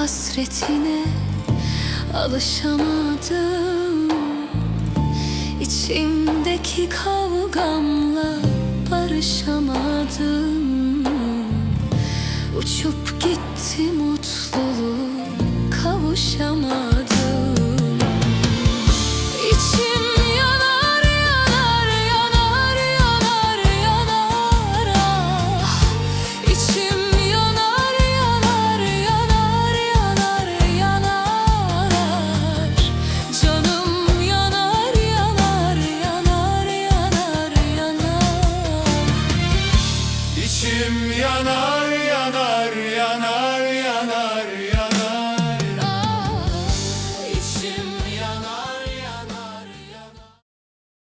hasretine alışamadım. İçimdeki kavgamla barışamadım. Uçup gitti mutluluğu kavuşamadım İçim yanar.